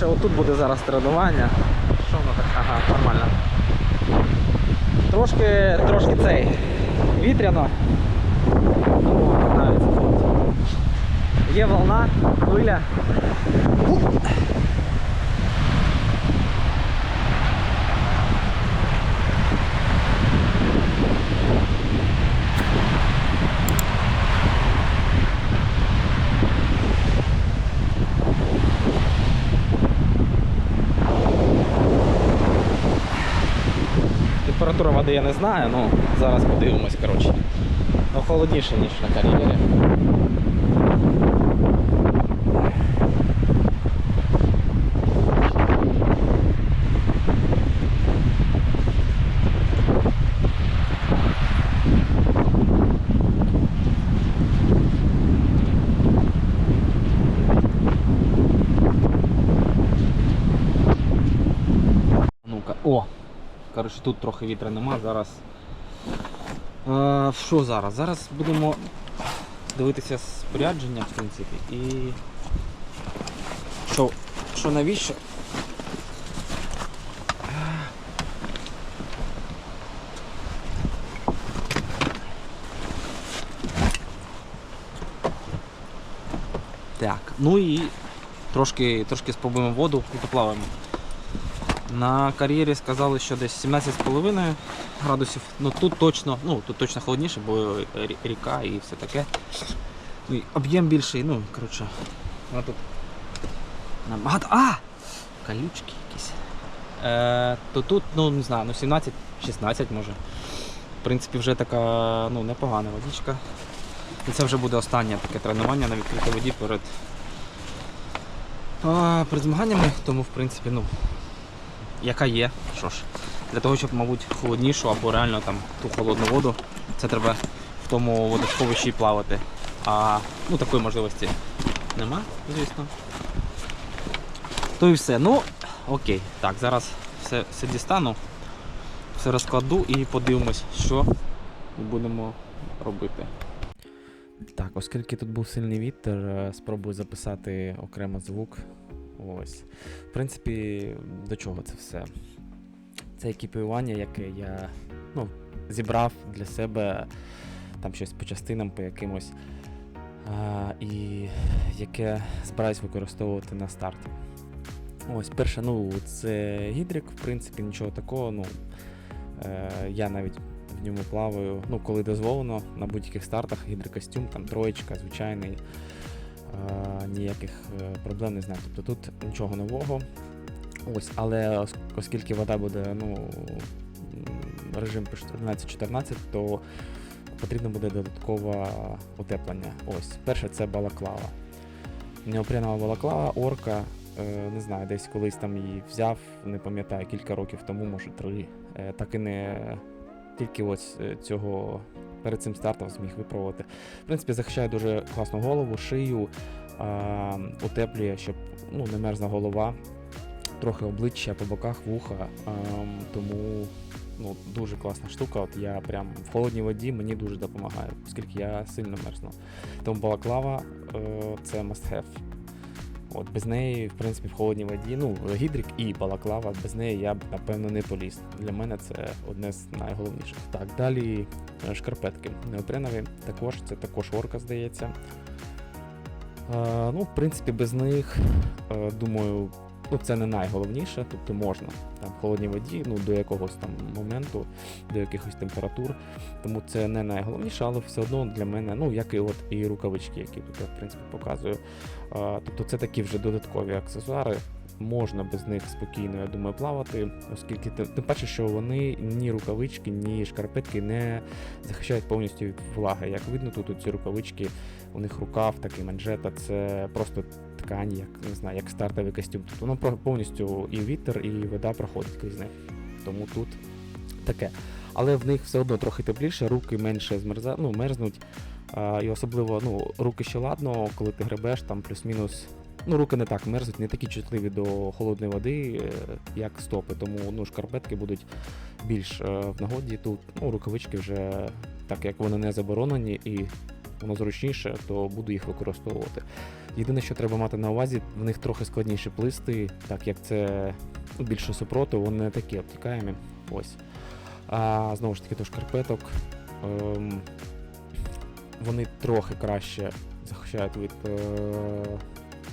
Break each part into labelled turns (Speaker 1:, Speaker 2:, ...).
Speaker 1: Коротше, отут буде зараз тренування. Що воно так? Ага, нормально. Трошки, трошки цей. Вітряно. Ну. Є волна, хвиля. Температура води я не знаю, ну зараз подивимось, коротше. Ну, холодніше, ніж на кар'єрі. Ну-ка, о! Коротше, тут трохи вітра нема, зараз. Е, що зараз? Зараз будемо дивитися спорядження, в принципі, і. Що, що навіщо? Так, ну і трошки, трошки спробуємо воду і поплаваємо. На кар'єрі сказали, що десь 17,5 градусів. Ну тут точно, ну тут точно холодніше, бо ріка і все таке. Ну, об'єм більший, ну, коротше. Вона тут набагато. А! Колючки якісь. Е, то тут, ну не знаю, ну 17-16 може. В принципі, вже така ну, непогана водичка. І це вже буде останнє таке тренування на відкритій воді перед, а, перед змаганнями, тому в принципі, ну, яка є. Що ж, для того, щоб, мабуть, холоднішу або реально там ту холодну воду, це треба в тому водосховищі плавати. А ну такої можливості нема, звісно. То і все. Ну, окей. Так, зараз все, все дістану, все розкладу і подивимось, що будемо робити. Так, оскільки тут був сильний вітер, е, спробую записати окремо звук. Ось. В принципі, до чого це все? Це екіпіювання, яке я ну, зібрав для себе там щось по частинам, по якимось, а, і яке збираюсь використовувати на старті. Ось, перше, ну, це гідрик, в принципі, нічого такого. Ну, е, я навіть в ньому плаваю, ну, коли дозволено, на будь-яких стартах гідрокостюм, там троєчка, звичайний. Е, ніяких е, проблем не знаю. Тобто тут нічого нового. Ось, але оскільки вода буде ну, режим 13-14, то потрібно буде додаткове утеплення. Ось, перше це балаклава. Неопренова балаклава, орка. е, Не знаю, десь колись там її взяв, не пам'ятаю, кілька років тому, може три. Так і не тільки ось цього перед цим стартом зміг випробувати. В принципі, захищає дуже класно голову, шию, а, утеплює, щоб ну, не мерзла голова, трохи обличчя по боках, вуха. А, тому ну, дуже класна штука. От я прям в холодній воді мені дуже допомагає, оскільки я сильно мерзну. Тому балаклава е, це must have. От без неї, в принципі, в холодній воді, ну, гідрик і балаклава, без неї я б напевно не поліз. Для мене це одне з найголовніших. Так, далі е, шкарпетки неопренові, також це також орка, здається. Е, ну, в принципі, без них, е, думаю, ну, це не найголовніше, тобто можна там в холодній воді, ну, до якогось там моменту, до якихось температур. Тому це не найголовніше, але все одно для мене, ну, як і от і рукавички, які тут я в принципі показую. Е, тобто це такі вже додаткові аксесуари. Можна без них спокійно, я думаю, плавати, оскільки тим паче, що вони ні рукавички, ні шкарпетки не захищають повністю від влаги. Як видно, тут ці рукавички, у них рукав, такий манжета, це просто ткань, як не знаю, як стартовий костюм. Тобто воно повністю і вітер, і вода проходить крізь них. Тому тут таке. Але в них все одно трохи тепліше, руки менше змерза, ну, мерзнуть. А, і особливо ну, руки ще ладно, коли ти гребеш, там плюс-мінус. Ну, руки не так мерзнуть, не такі чутливі до холодної води, е, як стопи. Тому ну, шкарпетки будуть більш е, в нагоді. Тут ну, рукавички вже, так як вони не заборонені, і воно зручніше, то буду їх використовувати. Єдине, що треба мати на увазі, в них трохи складніше плисти, так як це ну, більше супротив, вони не такі обтікаємі. Ось. А знову ж таки, до шкарпеток. Ем, вони трохи краще захищають від е,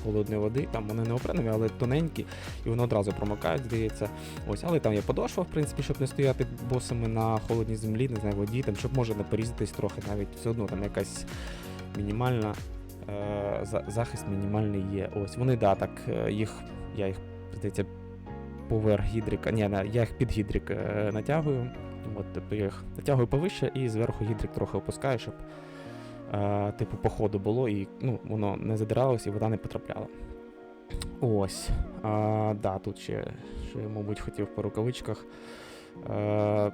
Speaker 1: холодної води. Там вони не опренові, але тоненькі, і вони одразу промокають, здається. Ось, але там є подошва, в принципі, щоб не стояти босами на холодній землі, не знаю, воді, там, щоб може не порізатись трохи, навіть все одно там якась мінімальна. е, Захист мінімальний є. Ось вони, да, так, е, їх, я їх, здається, поверх гідрика. Ні, я їх під гідрик е, натягую. От, тобто я їх натягую повище і зверху гідрик трохи опускаю, щоб типу по ходу було і ну, воно не задиралось і вода не потрапляла. Ось. А, да, тут ще, що я, мабуть, хотів по рукавичках. Е,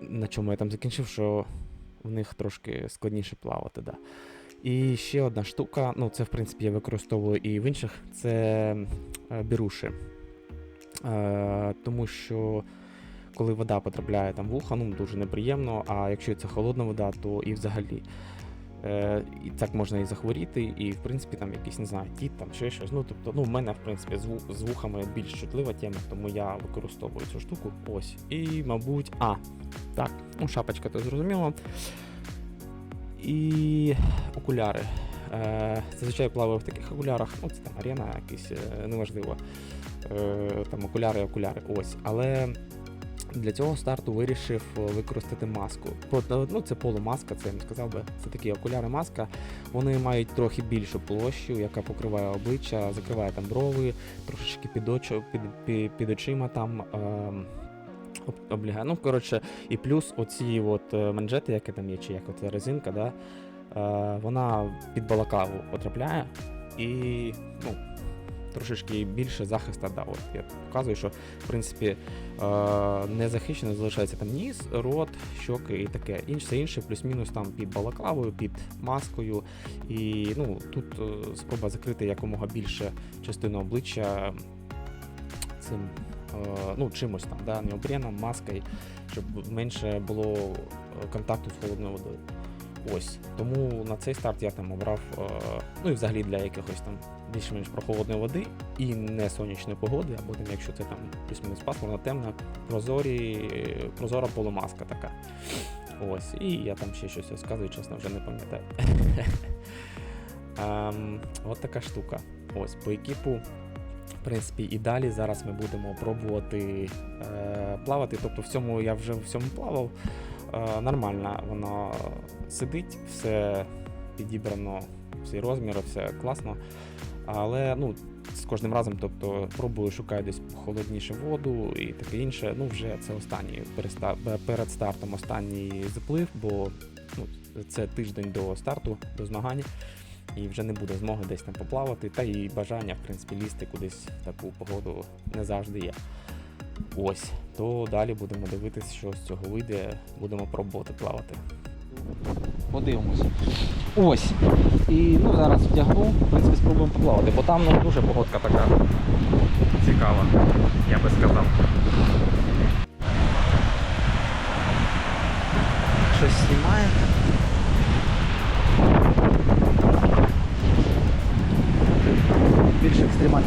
Speaker 1: на чому я там закінчив, що в них трошки складніше плавати. Да. І ще одна штука, ну це в принципі я використовую і в інших, це е, біруші. Е, тому що коли вода потрапляє там в ухо, ну дуже неприємно, а якщо це холодна вода, то і взагалі. Е, і так можна і захворіти, і в принципі там якийсь, не знаю, тіт, там ще щось. Ну, тобто, ну, в мене, в принципі, з, вухами більш чутлива тема, тому я використовую цю штуку. Ось. І, мабуть, а, так, ну, шапочка, то зрозуміло. І окуляри. Е, зазвичай плаваю в таких окулярах, ну, це там арена, якісь, е, неважливо. Е, там окуляри, окуляри. Ось. Але для цього старту вирішив е, використати маску. Ну, це полумаска, це я не сказав би. Це такі окуляри маска. Вони мають трохи більшу площу, яка покриває обличчя, закриває там брови, трошечки під, очо, під, під, очима там. Об- облягає. Ну, коротше, і плюс оці от е, манжети, які там є, чи як оця резинка, да, е, вона під балаклаву потрапляє і ну, трошечки більше захисту. Да, от я показую, що в принципі е, не захищено залишається там ніс, рот, щоки і таке. Інше, інше, плюс-мінус там під балаклавою, під маскою. І ну, тут е, спроба закрити якомога більше частину обличчя цим е, ну, чимось там, да, неопреном, маскою, щоб менше було контакту з холодною водою. Ось. Тому на цей старт я там обрав, е, ну і взагалі для якихось там більш-менш прохолодної води і не сонячної погоди, або там, якщо це там плюс-мінус пасмурна, темна, прозорі, прозора полумаска така. Ось. І я там ще щось розказую, чесно, вже не пам'ятаю. Ем, От така штука. Ось по екіпу. В принципі, і далі зараз ми будемо пробувати е, плавати. Тобто в цьому я вже в цьому плавав. Е, нормально воно сидить, все підібрано, всі розміри, все класно. Але ну, з кожним разом, тобто, пробую шукаю десь холодніше воду і таке інше. Ну, вже це останній перед стартом останній заплив, бо ну, це тиждень до старту, до змагань. І вже не буде змоги десь там поплавати, та і бажання, в принципі, лізти кудись в таку погоду не завжди є. Ось, то далі будемо дивитися, що з цього вийде, будемо пробувати плавати.
Speaker 2: Подивимось. Ось. І ну, зараз вдягну, в принципі, спробуємо поплавати, бо там ну, дуже погодка така.
Speaker 1: Цікаво, я би сказав.
Speaker 2: Щось знімає. Більше екстремально.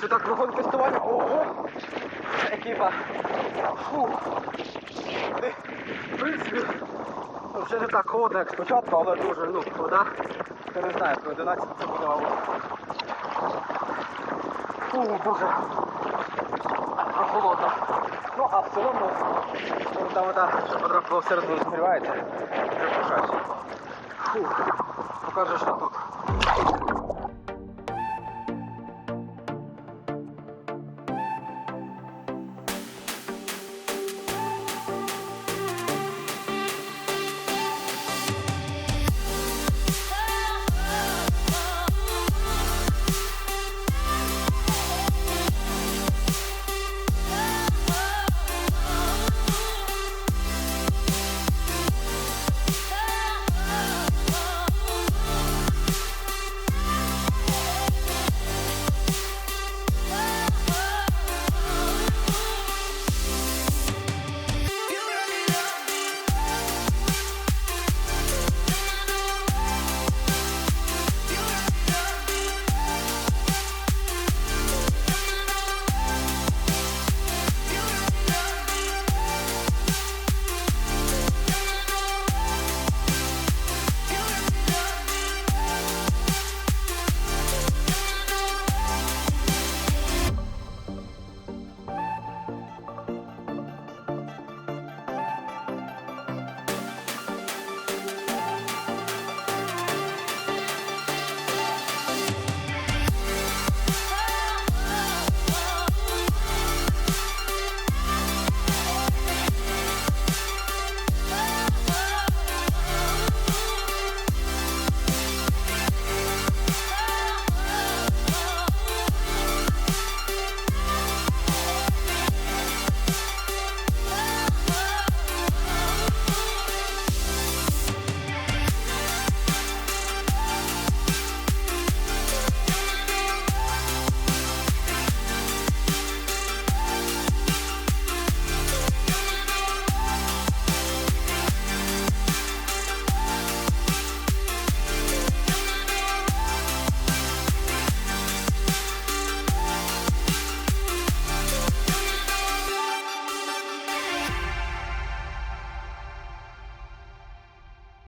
Speaker 2: Це так вогонь тестування. Ого! Екіпа. Фу.
Speaker 3: В принципі, вже не так холодно, як спочатку, але дуже ну, вода. Я не знаю, про 11 це подавало. Фу, боже. холодно. Ну, а в цілому, ну, та вода, що потрапила всередину, зігрівається. Покажу, що тут.